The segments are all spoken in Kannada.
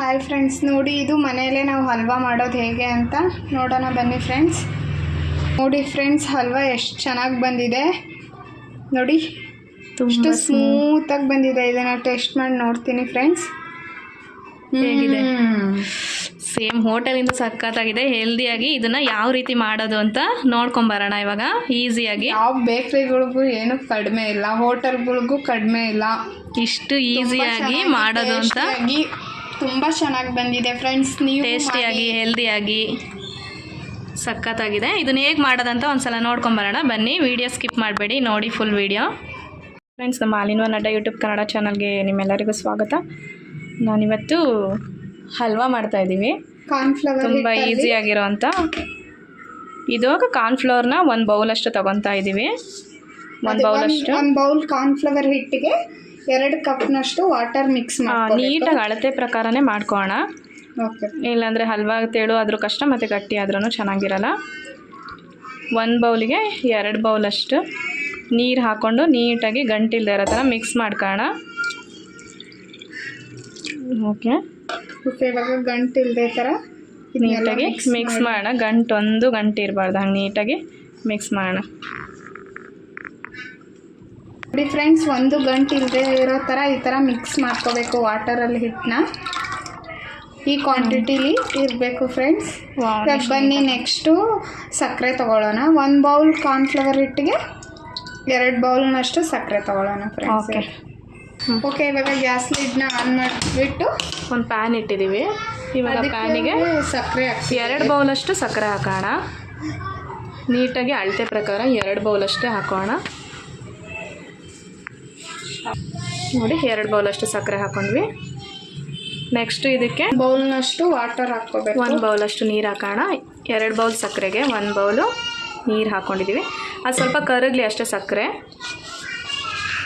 ಹಾಯ್ ಫ್ರೆಂಡ್ಸ್ ನೋಡಿ ಇದು ಮನೆಯಲ್ಲೇ ನಾವು ಹಲ್ವಾ ಮಾಡೋದು ಹೇಗೆ ಅಂತ ನೋಡೋಣ ಬನ್ನಿ ಫ್ರೆಂಡ್ಸ್ ನೋಡಿ ಫ್ರೆಂಡ್ಸ್ ಹಲ್ವಾ ಎಷ್ಟು ಚೆನ್ನಾಗಿ ಬಂದಿದೆ. ನೋಡಿ ಎಷ್ಟು ಸ್ಮೂತಾಗಿ ಬಂದಿದೆ. ಇದನ್ನು ಟೇಸ್ಟ್ ಮಾಡಿ ನೋಡ್ತೀನಿ ಫ್ರೆಂಡ್ಸ್ ಹೇಗಿದೆ? ಸೇಮ್ ಹೋಟೆಲಿಂದ ಸಖತ್ತಾಗಿದೆ. ಹೆಲ್ದಿಯಾಗಿ ಇದನ್ನ ಯಾವ ರೀತಿ ಮಾಡೋದು ಅಂತ ನೋಡ್ಕೊಂಬರೋಣ ಇವಾಗ. ಈಸಿಯಾಗಿ ಯಾವ ಬೇಕ್ರಿಗಳಿಗೂ ಏನು ಕಡಿಮೆ ಇಲ್ಲ. ಹೋಟೆಲ್ಗಳಿಗೂ ಕಡಿಮೆ ಇಲ್ಲ. ಇಷ್ಟು ಈಸಿಯಾಗಿ ಮಾಡೋದು ಅಂತ. ತುಂಬಾ ಚೆನ್ನಾಗಿ ಬಂದಿದೆ ಫ್ರೆಂಡ್ಸ್ ನೀವು ಟೇಸ್ಟಿಯಾಗಿ ಹೆಲ್ದಿಯಾಗಿ ಸಖತ್ತಾಗಿದೆ. ಇದನ್ನ ಹೇಗೆ ಮಾಡೋದಂತ ಒಂದ್ಸಲ ನೋಡ್ಕೊಂಬರೋಣ ಬನ್ನಿ ವಿಡಿಯೋ ಸ್ಕಿಪ್ ಮಾಡಬೇಡಿ. ನೋಡಿ ಫುಲ್ ವಿಡಿಯೋ ಫ್ರೆಂಡ್ಸ್ ನಮ್ಮ ಅಲಿನ್ವ ನಡ್ಡ ಯೂಟ್ಯೂಬ್ ಕನ್ನಡ ಚಾನಲ್ಗೆ ನಿಮ್ಮೆಲ್ಲರಿಗೂ ಸ್ವಾಗತ. ನಾನಿವತ್ತು ಹಲ್ವಾ ಮಾಡ್ತಾ ಇದ್ದೀವಿ. ಕಾರ್ನ್ಫ್ಲವರ್ ತುಂಬ ಈಸಿಯಾಗಿರೋವಂಥ ಇದಾಗ ಕಾರ್ನ್ಫ್ಲವರ್ನ ಒಂದು ಬೌಲಷ್ಟು ತೊಗೊತಾ ಇದ್ದೀವಿ. ಒಂದು ಬೌಲಷ್ಟು ಒಂದು ಬೌಲ್ ಕಾರ್ನ್ಫ್ಲವರ್ ಹಿಟ್ಟಿಗೆ ಎರಡು ಕಪ್ನಷ್ಟು ವಾಟರ್ ಮಿಕ್ಸ್ ಮಾಡಿ ನೀಟಾಗಿ ಅಳತೆ ಪ್ರಕಾರನೇ ಮಾಡ್ಕೋಣ ಓಕೆ. ಇಲ್ಲಾಂದರೆ ಹಲ್ವಾ ತೇಳು ಆದರೂ ಕಷ್ಟ ಮತ್ತು ಗಟ್ಟಿ ಆದ್ರೂ ಚೆನ್ನಾಗಿರಲ್ಲ. ಒಂದು ಬೌಲಿಗೆ ಎರಡು ಬೌಲಷ್ಟು ನೀರು ಹಾಕ್ಕೊಂಡು ನೀಟಾಗಿ ಗಂಟಿಲ್ದೇ ಇರೋ ಥರ ಮಿಕ್ಸ್ ಮಾಡ್ಕೋಣ ಓಕೆ. ಓಕೆ ಇವಾಗ ಗಂಟು ಇಲ್ಲದೆ ಥರ ನೀಟಾಗಿ ಮಿಕ್ಸ್ ಮಾಡಿ- ಮಾಡೋಣ. ಗಂಟು ಒಂದು ಗಂಟು ಇರಬಾರ್ದು ಹಂಗೆ ನೀಟಾಗಿ ಮಿಕ್ಸ್ ಮಾಡೋಣ. ನೋಡಿ ಫ್ರೆಂಡ್ಸ್ ಒಂದು ಗಂಟು ಇಲ್ಲದೆ ಇರೋ ಥರ ಈ ಥರ ಮಿಕ್ಸ್ ಮಾಡ್ಕೋಬೇಕು ವಾಟರಲ್ಲಿ ಹಿಟ್ಟನ್ನ. ಈ ಕ್ವಾಂಟಿಟಿಲಿ ಇರಬೇಕು ಫ್ರೆಂಡ್ಸ್ ಬನ್ನಿ ನೆಕ್ಸ್ಟು ಸಕ್ಕರೆ ತೊಗೊಳ್ಳೋಣ. ಒಂದು ಬೌಲ್ ಕಾರ್ನ್ಫ್ಲವರ್ ಹಿಟ್ಟಿಗೆ ಎರಡು ಬೌಲ್ನಷ್ಟು ಸಕ್ಕರೆ ತೊಗೊಳ್ಳೋಣ ಫ್ರೆಂಡ್ಸ್ ಓಕೆ ಓಕೆ ಇವಾಗ ಗ್ಯಾಸ್ ಲಿಡ್ನ ಆನ್ ಮಾಡಿಬಿಟ್ಟು ಒಂದು ಪ್ಯಾನ್ ಇಟ್ಟಿದ್ದೀವಿ ಇವಾಗ ಪ್ಯಾನಿಗೆ ಸಕ್ಕರೆ ಹಾಕಿ ಎರಡು ಬೌಲಷ್ಟು ಸಕ್ಕರೆ ಹಾಕೋಣ. ನೀಟಾಗಿ ಅಳತೆ ಪ್ರಕಾರ ಎರಡು ಬೌಲಷ್ಟೇ ಹಾಕೋಣ. ನೋಡಿ ಎರಡು ಬೌಲಷ್ಟು ಸಕ್ಕರೆ ಹಾಕೊಂಡ್ವಿ. ನೆಕ್ಸ್ಟ್ ಇದಕ್ಕೆ ಬೌಲ್ನಷ್ಟು ವಾಟರ್ ಹಾಕ್ಕೋಬೇಕು. ಒಂದು ಬೌಲಷ್ಟು ನೀರು ಹಾಕೋಣ. ಎರಡು ಬೌಲ್ ಸಕ್ಕರೆಗೆ ಒಂದು ಬೌಲು ನೀರು ಹಾಕ್ಕೊಂಡಿದ್ದೀವಿ ಅದು ಸ್ವಲ್ಪ ಕರಗಲಿ ಅಷ್ಟೇ ಸಕ್ಕರೆ.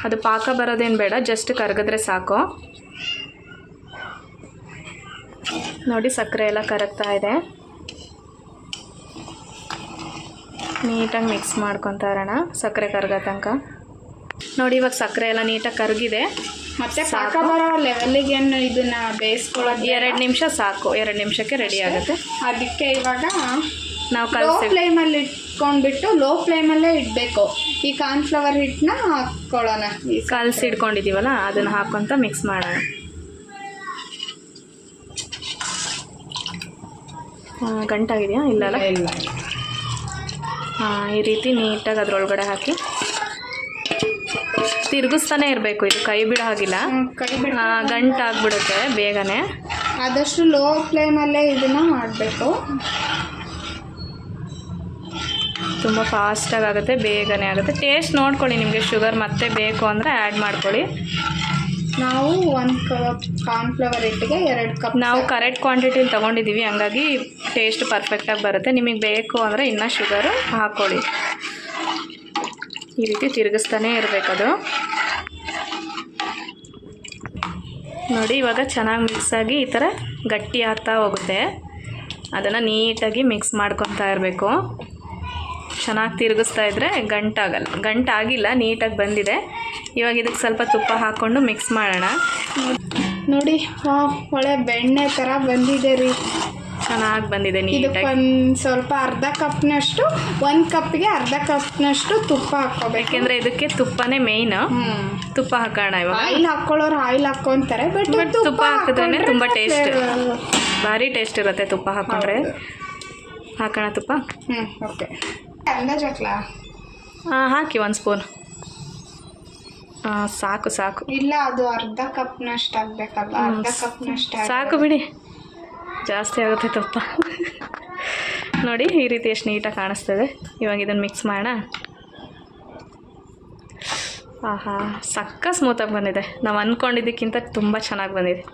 ಅದು ಪಾಕ ಬರೋದೇನು ಬೇಡ ಜಸ್ಟ್ ಕರಗಿದ್ರೆ ಸಾಕು. ನೋಡಿ ಸಕ್ಕರೆ ಎಲ್ಲ ಕರಗ್ತಾ ಇದೆ. ನೀಟಾಗಿ ಮಿಕ್ಸ್ ಮಾಡ್ಕೊತಾ ಇರೋಣ ಸಕ್ಕರೆ ಕರಗೋ ತನಕ. ನೋಡಿ ಇವಾಗ ಸಕ್ಕರೆ ಎಲ್ಲ ನೀಟಾಗಿ ಕರಗಿದೆ. ಮತ್ತೆ ಪಾಕ ಬರೋ ಇದನ್ನ ಬೇಯಿಸ್ಕೊಳ್ಳೋದು ಎರಡು ನಿಮಿಷ ಸಾಕು. ಎರಡು ನಿಮಿಷಕ್ಕೆ ರೆಡಿ ಆಗುತ್ತೆ. ಅದಕ್ಕೆ ಇವಾಗ ನಾವು ಲೋ ಫ್ಲೇಮಲ್ಲಿ ಇಟ್ಕೊಂಡ್ಬಿಟ್ಟು ಲೋ ಫ್ಲೇಮಲ್ಲೇ ಇಡಬೇಕು. ಈ ಕಾರ್ನ್ಫ್ಲವರ್ ಹಿಟ್ಟನ್ನ ಹಾಕ್ಕೊಳ್ಳೋಣ ಈ ಕಲಸಿ ಇಟ್ಕೊಂಡಿದ್ದೀವಲ್ಲ ಅದನ್ನು ಹಾಕೊಂತ ಮಿಕ್ಸ್ ಮಾಡೋಣ. ಗಂಟಾಗಿದೆಯಾ? ಇಲ್ಲ. ಹಾಂ ಈ ರೀತಿ ನೀಟಾಗಿ ಅದ್ರೊಳಗಡೆ ಹಾಕಿ. ತಿರುಗಿಸ್ತಾನೆ ಇರಬೇಕು. ಇದು ಕೈ ಬಿಡೋ ಹಾಗಿಲ್ಲ. ಕೈ ಬಿಡ ಆ, ಗಂಟಾಗ್ಬಿಡುತ್ತೆ ಬೇಗನೆ. ಆದಷ್ಟು ಲೋ ಫ್ಲೇಮಲ್ಲೇ ಇದನ್ನ ಮಾಡಬೇಕು. ತುಂಬ ಫಾಸ್ಟಾಗಿ ಆಗುತ್ತೆ ಬೇಗನೆ ಆಗುತ್ತೆ. ಟೇಸ್ಟ್ ನೋಡ್ಕೊಳ್ಳಿ ನಿಮಗೆ ಶುಗರ್ ಮತ್ತೆ ಬೇಕು ಅಂದರೆ ಆ್ಯಡ್ ಮಾಡ್ಕೊಳ್ಳಿ. ನಾವು ಒಂದು ಕಪ್ ಕಾರ್ನ್ಫ್ಲವರ್ ಹಿಟ್ಟಿಗೆ ಎರಡು ಕಪ್ ನಾವು ಕರೆಕ್ಟ್ ಕ್ವಾಂಟಿಟಿಲಿ ತೊಗೊಂಡಿದ್ದೀವಿ ಹಂಗಾಗಿ ಟೇಸ್ಟ್ ಪರ್ಫೆಕ್ಟಾಗಿ ಬರುತ್ತೆ. ನಿಮಗೆ ಬೇಕು ಅಂದರೆ ಇನ್ನೂ ಶುಗರು ಹಾಕ್ಕೊಳ್ಳಿ ಈ ರೀತಿ ತಿರುಗಿಸ್ತಾನೆ ಇರಬೇಕದು. ನೋಡಿ, ಇವಾಗ ಚೆನ್ನಾಗಿ ಮಿಕ್ಸ್ ಆಗಿ ಈ ಥರ ಗಟ್ಟಿ ಆಗ್ತಾ ಹೋಗುತ್ತೆ. ಅದನ್ನು ನೀಟಾಗಿ ಮಿಕ್ಸ್ ಮಾಡ್ಕೊತಾ ಇರಬೇಕು. ಚೆನ್ನಾಗಿ ತಿರುಗಿಸ್ತಾ ಇದ್ದರೆ ಗಂಟಾಗಲ್ಲ ಗಂಟಾಗಿಲ್ಲ ನೀಟಾಗಿ ಬಂದಿದೆ. ಇವಾಗ ಇದಕ್ಕೆ ಸ್ವಲ್ಪ ತುಪ್ಪ ಹಾಕ್ಕೊಂಡು ಮಿಕ್ಸ್ ಮಾಡೋಣ. ನೋಡಿ ಹಾಂ ಒಳ್ಳೆ ಬೆಣ್ಣೆ ಥರ ಬಂದಿದೆ ರೀ. ಚೆನ್ನಾಗಿ ಬಂದಿದೆ ಒಂದ್ ಸ್ವಲ್ಪ ಅರ್ಧ ಕಪ್ನಷ್ಟು ಒಂದು ಕಪ್ಗೆ ಅರ್ಧ ಕಪ್ನಷ್ಟು ತುಪ್ಪ ಹಾಕೋಬೇಕು ಯಾಕಂದ್ರೆ ಇದಕ್ಕೆ ತುಪ್ಪನೇ ಮೇಯ್ನ್ ತುಪ್ಪ ಹಾಕೋಣ ಇವಾಗ. ಆಯಿಲ್ ಹಾಕೊಳ್ಳೋರು ಆಯಿಲ್ ಹಾಕೊಂತಾರೆ ಬಟ್ ತುಪ್ಪ ಹಾಕಿದ್ರೆ ತುಂಬಾ ಟೇಸ್ಟ್ ಭಾರಿ ಟೇಸ್ಟ್ ಇರುತ್ತೆ ತುಪ್ಪ ಹಾಕೊಂಡ್ರೆ. ಹಾಕೋಣ ತುಪ್ಪ? ಹ್ಞೂ ಓಕೆ ಅಂದಾಜ್ ಹಾಕ್ಲಾ ಹಾಂ ಹಾಕಿ ಒಂದು ಸ್ಪೂನ್ ಸಾಕು ಸಾಕು. ಇಲ್ಲ ಅದು ಅರ್ಧ ಕಪ್ನಷ್ಟು ಆಗ್ಬೇಕಲ್ಲ ಅರ್ಧ ಕಪ್ನಷ್ಟು ಸಾಕು ಬಿಡಿ. ಜಾಸ್ತಿ ಆಗುತ್ತೆ ತಪ್ಪ. ನೋಡಿ ಈ ರೀತಿ ಎಷ್ಟು ನೀಟಾಗಿ ಕಾಣಿಸ್ತದೆ. ಇವಾಗ ಇದನ್ನು ಮಿಕ್ಸ್ ಮಾಡೋಣ. ಆಹಾ ಸಕ್ಕ ಸ್ಮೂತಾಗಿ ಬಂದಿದೆ. ನಾವು ಅಂದ್ಕೊಂಡಿದ್ದಕ್ಕಿಂತ ತುಂಬ ಚೆನ್ನಾಗಿ ಬಂದಿದೆ.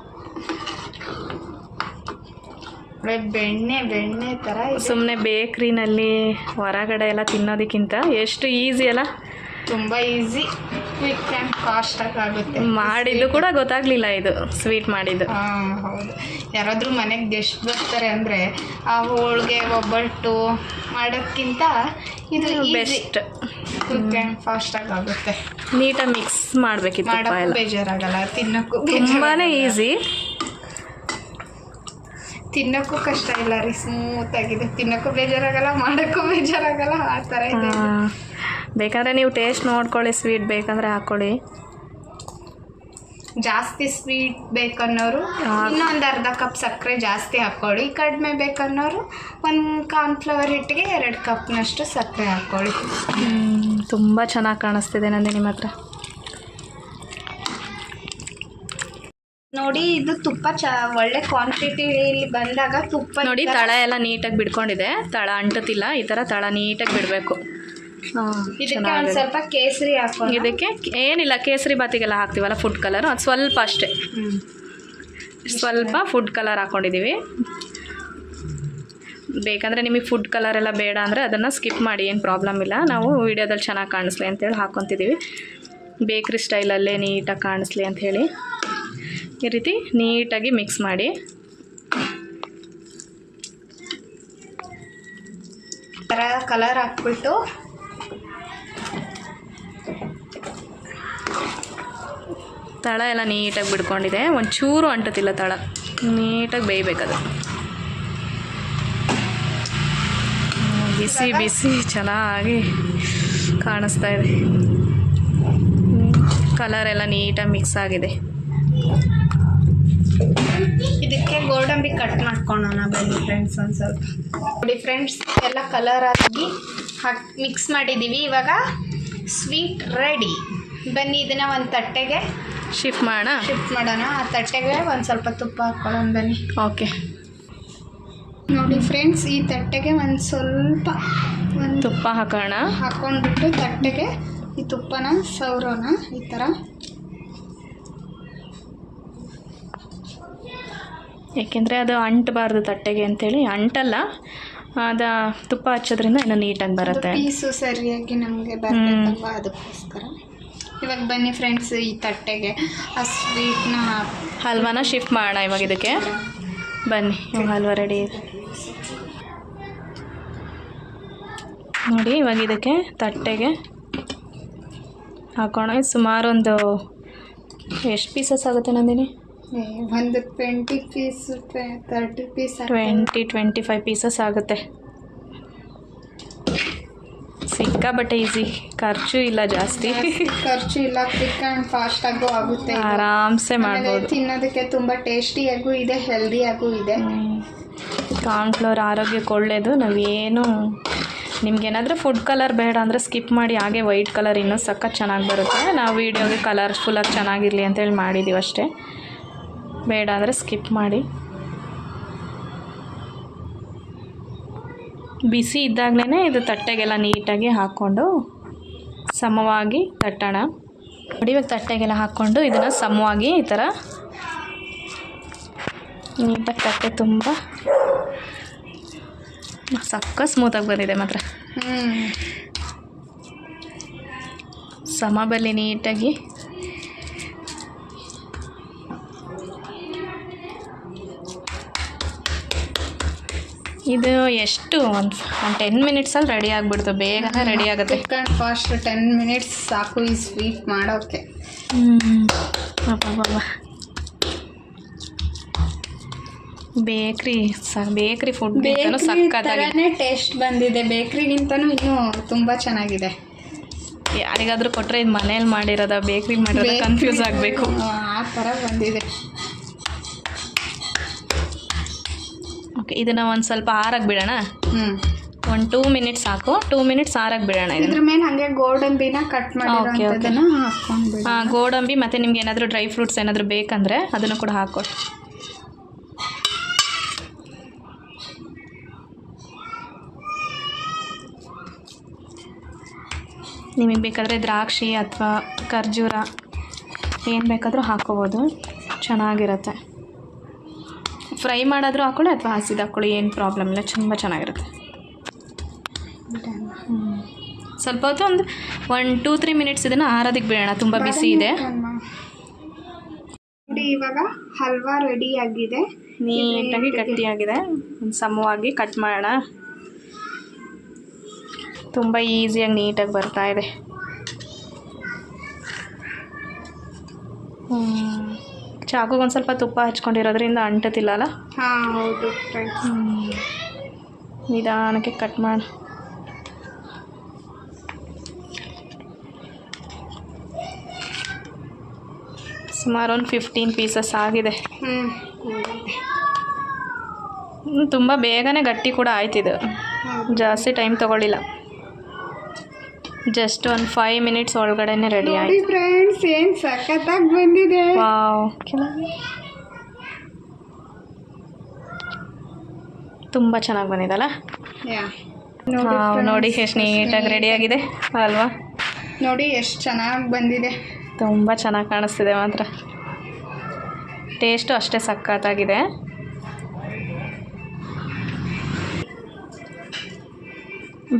ಬೆಣ್ಣೆ ಬೆಣ್ಣೆ ಥರ ಸುಮ್ಮನೆ ಬೇಕ್ರಿನಲ್ಲಿ ಹೊರಗಡೆ ಎಲ್ಲ ತಿನ್ನೋದಕ್ಕಿಂತ ಎಷ್ಟು ಈಸಿ ಅಲ್ಲ. ತುಂಬ ಈಸಿ ಕ್ವಿಕ್ ಆ್ಯಂಡ್ ಫಾಸ್ಟಾಗಿ ಆಗುತ್ತೆ. ಮಾಡಿದ್ದು ಕೂಡ ಗೊತ್ತಾಗ್ಲಿಲ್ಲ ಇದು ಸ್ವೀಟ್ ಮಾಡಿದ್ದು. ಹಾಂ ಹೌದು. ಯಾರಾದರೂ ಮನೆಗೆ ಗೆಸ್ಟ್ ಬರ್ತಾರೆ ಅಂದರೆ ಆ ಹೋಳಿಗೆ ಒಬ್ಬಟ್ಟು ಮಾಡೋಕ್ಕಿಂತ ಇದು ಬೆಸ್ಟ್ ಕ್ವಿಕ್ ಆ್ಯಂಡ್ ಫಾಸ್ಟಾಗಿ ಆಗುತ್ತೆ. ನೀಟಾಗಿ ಮಿಕ್ಸ್ ಮಾಡಬೇಕಿತ್ತು ಮಾಡೋಕ್ಕೂ ಬೇಜಾರಾಗಲ್ಲ ತಿನ್ನೋಕ್ಕೂ ತುಂಬಾ. ಈಸಿ ತಿನ್ನೋಕ್ಕೂ ಕಷ್ಟ ಇಲ್ಲ ರೀ ಸ್ಮೂತ್ ಆಗಿದೆ. ತಿನ್ನೋಕ್ಕೂ ಬೇಜಾರಾಗಲ್ಲ ಮಾಡೋಕ್ಕೂ ಬೇಜಾರಾಗಲ್ಲ ಆ ಥರ ಇದೆ. ಆ, ಬೇಕಾದ್ರೆ ನೀವು ಟೇಸ್ಟ್ ನೋಡ್ಕೊಳ್ಳಿ ಸ್ವೀಟ್ ಬೇಕಂದರೆ ಹಾಕ್ಕೊಳ್ಳಿ. ಜಾಸ್ತಿ ಸ್ವೀಟ್ ಬೇಕನ್ನೋರು ಇನ್ನೊಂದು ಅರ್ಧ ಕಪ್ ಸಕ್ಕರೆ ಜಾಸ್ತಿ ಹಾಕ್ಕೊಳ್ಳಿ. ಕಡಿಮೆ ಬೇಕನ್ನೋರು ಒಂದು ಕಾರ್ನ್ಫ್ಲವರ್ ಹಿಟ್ಟಿಗೆ ಎರಡು ಕಪ್ನಷ್ಟು ಸಕ್ಕರೆ ಹಾಕ್ಕೊಳ್ಳಿ. ತುಂಬ ಚೆನ್ನಾಗಿ ಕಾಣಿಸ್ತಿದೆ ನಂದಿ ನಿಮ್ಮ ಹತ್ರ. ನೋಡಿ ಇದು ತುಪ್ಪ ಚ ಒಳ್ಳೆ ಇಲ್ಲಿ ಬಂದಾಗ ತುಪ್ಪ ನೋಡಿ ತಳ ಎಲ್ಲ ನೀಟಾಗಿ ಬಿಡ್ಕೊಂಡಿದೆ. ತಳ ಅಂಟುತ್ತಿಲ್ಲ ಈ ಥರ ತಳ ನೀಟಾಗಿ ಬಿಡಬೇಕು. ಇದಕ್ಕೆ ಒಂದು ಸ್ವಲ್ಪ ಕೇಸರಿ ಹಾಕೋಣ. ಇದಕ್ಕೆ ಏನಿಲ್ಲ ಕೇಸರಿ ಬಾತಿಗೆಲ್ಲ ಹಾಕ್ತೀವಲ್ಲ ಫುಡ್ ಕಲರ್ ಅದು ಸ್ವಲ್ಪ ಅಷ್ಟೇ. ಸ್ವಲ್ಪ ಫುಡ್ ಕಲರ್ ಹಾಕ್ಕೊಂಡಿದ್ದೀವಿ ಬೇಕಂದ್ರೆ ನಿಮಗೆ ಫುಡ್ ಕಲರ್ ಎಲ್ಲ ಬೇಡ ಅಂದರೆ ಅದನ್ನು ಸ್ಕಿಪ್ ಮಾಡಿ ಏನು ಪ್ರಾಬ್ಲಮ್ ಇಲ್ಲ. ನಾವು ವೀಡಿಯೋದಲ್ಲಿ ಚೆನ್ನಾಗಿ ಕಾಣಿಸ್ಲಿ ಅಂತೇಳಿ ಹಾಕ್ಕೊತಿದ್ದೀವಿ ಬೇಕ್ರಿ ಸ್ಟೈಲಲ್ಲೇ ನೀಟಾಗಿ ಕಾಣಿಸ್ಲಿ ಅಂತ ಹೇಳಿ. ಈ ರೀತಿ ನೀಟಾಗಿ ಮಿಕ್ಸ್ ಮಾಡಿ. ಥರ ಕಲರ್ ಹಾಕ್ಬಿಟ್ಟು ತಳ ಎಲ್ಲ ನೀಟಾಗಿ ಬಿಡ್ಕೊಂಡಿದೆ. ಒಂಚೂರು ಅಂಟುತ್ತಿಲ್ಲ ತಳ. ನೀಟಾಗಿ ಬೇಯಬೇಕದು. ಬಿಸಿ ಬಿಸಿ, ಚೆನ್ನಾಗಿ ಕಾಣಿಸ್ತಾ ಇದೆ. ಕಲರ್ ಎಲ್ಲ ನೀಟಾಗಿ ಮಿಕ್ಸ್ ಆಗಿದೆ. ಇದಕ್ಕೆ ಗೋಡಂಬಿ ಕಟ್ ಮಾಡ್ಕೊಳ್ಳೋಣ ಬನ್ನಿ ಫ್ರೆಂಡ್ಸ್ ಒಂದು ಸ್ವಲ್ಪ. ನೋಡಿ ಫ್ರೆಂಡ್ಸ್ ಎಲ್ಲ ಕಲರ್ ಆಗಿ ಹಾಕಿ ಮಿಕ್ಸ್ ಮಾಡಿದ್ದೀವಿ. ಇವಾಗ ಸ್ವೀಟ್ ರೆಡಿ ಬನ್ನಿ ಇದನ್ನ ಒಂದು ತಟ್ಟೆಗೆ. ಶಿಫ್ಟ್ ಮಾಡೋಣ ಶಿಫ್ಟ್ ಮಾಡೋಣ. ಆ ತಟ್ಟೆಗೆ ಒಂದು ಸ್ವಲ್ಪ ತುಪ್ಪ ಹಾಕ್ಕೊಳ್ಳೋಣ ಬನ್ನಿ. ಓಕೆ ನೋಡಿ ಫ್ರೆಂಡ್ಸ್ ಈ ತಟ್ಟೆಗೆ ಒಂದು ಸ್ವಲ್ಪ ಒಂದು ತುಪ್ಪ ಹಾಕೋಣ. ಹಾಕ್ಕೊಂಡ್ಬಿಟ್ಟು ತಟ್ಟೆಗೆ ಈ ತುಪ್ಪನ ಸವರೋಣ ಈ ಥರ ಏಕೆಂದರೆ ಅದು ಅಂಟಬಾರ್ದು ತಟ್ಟೆಗೆ ಅಂತೇಳಿ. ಅಂಟಲ್ಲ ಅದು ತುಪ್ಪ ಹಚ್ಚೋದ್ರಿಂದ ಇನ್ನೂ ನೀಟಾಗಿ ಬರುತ್ತೆ. ಪೀಸು ಸರಿಯಾಗಿ ನಮಗೆ ಬರಬೇಕಲ್ವ ಅದಕ್ಕೋಸ್ಕರ. ಇವಾಗ ಬನ್ನಿ ಫ್ರೆಂಡ್ಸ್ ಈ ತಟ್ಟೆಗೆ. ಆ ಸ್ವೀಟ್ನ ಹಲ್ವಾನ ಶಿಫ್ಟ್ ಮಾಡೋಣ ಇವಾಗ ಇದಕ್ಕೆ. ಬನ್ನಿ ಇವಾಗ ಹಲ್ವಾ ರೆಡಿ ಇದೆ. ನೋಡಿ ಇವಾಗ ಇದಕ್ಕೆ ತಟ್ಟೆಗೆ ಹಾಕೋಣ. ಸುಮಾರೊಂದು ಸುಮಾರು ಒಂದು ಎಷ್ಟು ಪೀಸಸ್ ಆಗುತ್ತೆ ನಂದಿನಿ? ಒಂದು twenty piece thirty piece twenty twenty five pieces ಆಗುತ್ತೆ. ಸಿಕ್ಕಾಬಟ್ಟೆ ಈಸಿ ಖರ್ಚು ಇಲ್ಲ ಜಾಸ್ತಿ. ಖರ್ಚು ಇಲ್ಲ ಕ್ವಿಕ್ ಆ್ಯಂಡ್ ಫಾಸ್ಟ್ ಆಗು ಆಗುತ್ತೆ ಇದು. ಆರಾಮ್ಸೆ ಆಮೇಲೆ ಮಾಡ್ಬೋದು. ತಿನ್ನೋದಕ್ಕೆ ತುಂಬ ಟೇಸ್ಟಿಯಾಗೂ ಇದೆ ಹೆಲ್ದಿಯಾಗೂ ಇದೆ. ಕಾರ್ನ್ಫ್ಲವರ್ ಆರೋಗ್ಯಕ್ಕೆ ಒಳ್ಳೆಯದು ನಾವೇನು ನಿಮ್ಗೇನಾದರೂ ಫುಡ್ ಕಲರ್ ಬೇಡ ಅಂದರೆ ಸ್ಕಿಪ್ ಮಾಡಿ ಹಾಗೆ ವೈಟ್ ಕಲರ್ ಇನ್ನೂ ಸಖತ್ ಚೆನ್ನಾಗಿ ಬರುತ್ತೆ. ನಾವು ವೀಡಿಯೋಗೆ ಕಲರ್ಫುಲ್ಲಾಗಿ ಚೆನ್ನಾಗಿರಲಿ ಅಂತೇಳಿ ಮಾಡಿದ್ದೀವಿ ಅಷ್ಟೇ. ಬೇಡ ಅಂದರೆ ಸ್ಕಿಪ್ ಮಾಡಿ. ಬಿಸಿ ಇದ್ದಾಗಲೇ ಇದು ತಟ್ಟೆಗೆಲ್ಲ ನೀಟಾಗಿ ಹಾಕ್ಕೊಂಡು ಸಮವಾಗಿ ತಟ್ಟೋಣ. ನೋಡಿ ಇವಾಗ ತಟ್ಟೆಗೆಲ್ಲ ಹಾಕ್ಕೊಂಡು ಇದನ್ನು ಸಮವಾಗಿ ಈ ಥರ ನೀಟಾಗಿ ತಟ್ಟೆ ತುಂಬ ಸಕ್ಕ ಸ್ಮೂತಾಗಿ ಬಂದಿದೆ ಮಾತ್ರ. ಸಮಬಲ್ಲಿ ನೀಟಾಗಿ ಇದು ಎಷ್ಟು? ಒಂದು ಒಂದು ಟೆನ್ ಮಿನಿಟ್ಸಲ್ಲಿ ರೆಡಿ ಆಗಿಬಿಡ್ತು. ಬೇಗನೆ ರೆಡಿ ಆಗುತ್ತೆ. ಕಟ್ ಫಾಸ್ಟ್ ಟೆನ್ ಮಿನಿಟ್ಸ್ ಸಾಕು ಈ ಸ್ವೀಟ್ ಮಾಡೋಕ್ಕೆ ಬೇಕ್ರಿ ಸ ಬೇಕ್ರಿ ಫುಡ್ ಸಕ್ಕತ್ತಾಗಿ. ಟೇಸ್ಟ್ ಬಂದಿದೆ. ಬೇಕ್ರಿಗಿಂತನೂ ಇನ್ನೂ ತುಂಬ ಚೆನ್ನಾಗಿದೆ. ಯಾರಿಗಾದರೂ ಕೊಟ್ಟರೆ ಇದು ಮನೇಲಿ ಮಾಡಿರೋದ ಬೇಕ್ರಿ ಮಾಡಿರೋದ ಕನ್ಫ್ಯೂಸ್ ಆಗಬೇಕು. ಆ ಥರ ಬಂದಿದೆ. ಓಕೆ ಇದನ್ನು ಒಂದು ಸ್ವಲ್ಪ ಆರಕ್ಕೆ ಬಿಡೋಣ ಹ್ಞೂ ಒಂದು ಟೂ ಮಿನಿಟ್ಸ್ ಸಾಕು. ಟೂ ಮಿನಿಟ್ಸ್ ಆರಕ್ಕೆ ಬಿಡೋಣ ಇದ್ರ ಮೇಲೆ ಹಾಗೆ ಗೋಡಂಬಿನ ಕಟ್ ಮಾಡಿ ಹಾಂ ಗೋಡಂಬಿ ಮತ್ತು ನಿಮ್ಗೆ ಏನಾದರೂ ಡ್ರೈ ಫ್ರೂಟ್ಸ್ ಏನಾದರೂ ಬೇಕಂದರೆ ಅದನ್ನು ಕೂಡ ಹಾಕ್ಕೊಡಿ ನಿಮಗೆ ಬೇಕಾದರೆ ದ್ರಾಕ್ಷಿ ಅಥವಾ ಖರ್ಜೂರ ಏನು ಬೇಕಾದರೂ ಹಾಕೋಬೋದು ಚೆನ್ನಾಗಿರುತ್ತೆ. ಫ್ರೈ ಮಾಡಾದರೂ ಹಾಕ್ಕೊಳ್ಳಿ ಅಥವಾ ಹಸಿದು ಹಾಕ್ಕೊಳ್ಳಿ ಏನು ಪ್ರಾಬ್ಲಮ್ ಇಲ್ಲ ತುಂಬ ಚೆನ್ನಾಗಿರುತ್ತೆ. ಸ್ವಲ್ಪ ಹೊತ್ತು ಒಂದು ಒನ್ ಟೂ ತ್ರೀ ಮಿನಿಟ್ಸ್ ಇದನ್ನು ಆರೋದಕ್ಕೆ ಬಿಡೋಣ ತುಂಬ ಬಿಸಿ ಇದೆ. ನೋಡಿ ಇವಾಗ ಹಲ್ವಾ ರೆಡಿ ಆಗಿದೆ. ನೀಟಾಗಿ ಗಟ್ಟಿಯಾಗಿದೆ ಒಂದು ಸಮವಾಗಿ ಕಟ್ ಮಾಡೋಣ. ತುಂಬ ಈಸಿಯಾಗಿ ನೀಟಾಗಿ ಬರ್ತಾ ಇದೆ. ಚಾಕುಗೆ ಒಂದು ಸ್ವಲ್ಪ ತುಪ್ಪ ಹಚ್ಕೊಂಡಿರೋದ್ರಿಂದ ಅಂಟತಿಲ್ಲ ಅಲ್ಲ ಹಾಂ ಹೌದು ಫ್ರೆಂಡ್ಸ್ ನಿಧಾನಕ್ಕೆ ಕಟ್ ಮಾಡಿ. ಸುಮಾರು ಒಂದು ಫಿಫ್ಟೀನ್ ಪೀಸಸ್ ಆಗಿದೆ. ತುಂಬ ಬೇಗನೆ ಗಟ್ಟಿ ಕೂಡ ಆಯ್ತಿದು. ಜಾಸ್ತಿ ಟೈಮ್ ತಗೊಳ್ಳಿಲ್ಲ. ಜಸ್ಟ್ ಒಂದು ಫೈವ್ ಮಿನಿಟ್ಸ್ ಒಳಗಡೆನೆ ರೆಡಿ ನೋಡಿ ಆಯ್ತು. ಫ್ರೆಂಡ್ಸ್ ಏನು ಸಖತ್ತಾಗಿ ಬಂದಿದೆ? ವಾವ್ ತುಂಬ ಚೆನ್ನಾಗಿ ಬಂದಿದಲ್ಲ? ಯಾ ವಾವ್, ನೋಡಿ ಎಷ್ಟು ನೀಟಾಗಿ ರೆಡಿಯಾಗಿದೆ ಅಲ್ವಾ? ನೋಡಿ ಎಷ್ಟು ಚೆನ್ನಾಗಿ ಬಂದಿದೆ. ತುಂಬ ಚೆನ್ನಾಗಿ ಕಾಣಿಸ್ತಿದೆ ಮಾತ್ರ. ಟೇಸ್ಟು ಅಷ್ಟೇ ಸಖತ್ತಾಗಿದೆ.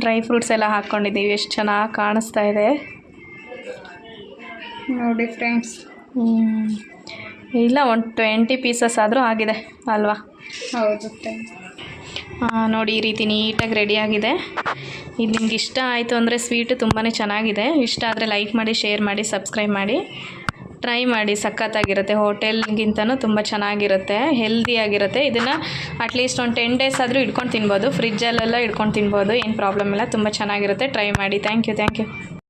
ಡ್ರೈ ಫ್ರೂಟ್ಸ್ ಎಲ್ಲ ಹಾಕ್ಕೊಂಡಿದ್ದೀವಿ ಎಷ್ಟು ಚೆನ್ನಾಗಿ ಕಾಣಿಸ್ತಾ ಇದೆ. ನೋಡಿ ಫ್ರೆಂಡ್ಸ್. ಇಲ್ಲ ಒಂದು ಟ್ವೆಂಟಿ ಪೀಸಸ್ ಆದರೂ ಆಗಿದೆ ಅಲ್ವಾ? ಹೌದು ಫ್ರೆಂಡ್ಸ್. ನೋಡಿ ಈ ರೀತಿ ನೀಟಾಗಿ ರೆಡಿಯಾಗಿದೆ ಇದು ನಿಮ್ಗೆ ಇಷ್ಟ ಆಯಿತು ಅಂದರೆ ಸ್ವೀಟು ತುಂಬಾ ಚೆನ್ನಾಗಿದೆ. ಇಷ್ಟ ಆದರೆ ಲೈಕ್ ಮಾಡಿ ಶೇರ್ ಮಾಡಿ ಸಬ್ಸ್ಕ್ರೈಬ್ ಮಾಡಿ. ಟ್ರೈ ಮಾಡಿ ಸಖತ್ತಾಗಿರುತ್ತೆ. ಹೋಟೆಲ್ಗಿಂತನೂ ತುಂಬ ಚೆನ್ನಾಗಿರುತ್ತೆ ಹೆಲ್ದಿ ಆಗಿರುತ್ತೆ. ಇದನ್ನು ಅಟ್ಲೀಸ್ಟ್ ಒಂದು ಟೆನ್ ಡೇಸ್ ಆದರೂ ಇಟ್ಕೊಂಡು ತಿನ್ಬೋದು. ಫ್ರಿಜ್ಜಲ್ಲೆಲ್ಲ ಇಟ್ಕೊಂಡು ತಿನ್ಬೋದು. ಏನು ಪ್ರಾಬ್ಲಮ್ ಇಲ್ಲ. ತುಂಬ ಚೆನ್ನಾಗಿರುತ್ತೆ. ಟ್ರೈ ಮಾಡಿ. Thank you thank you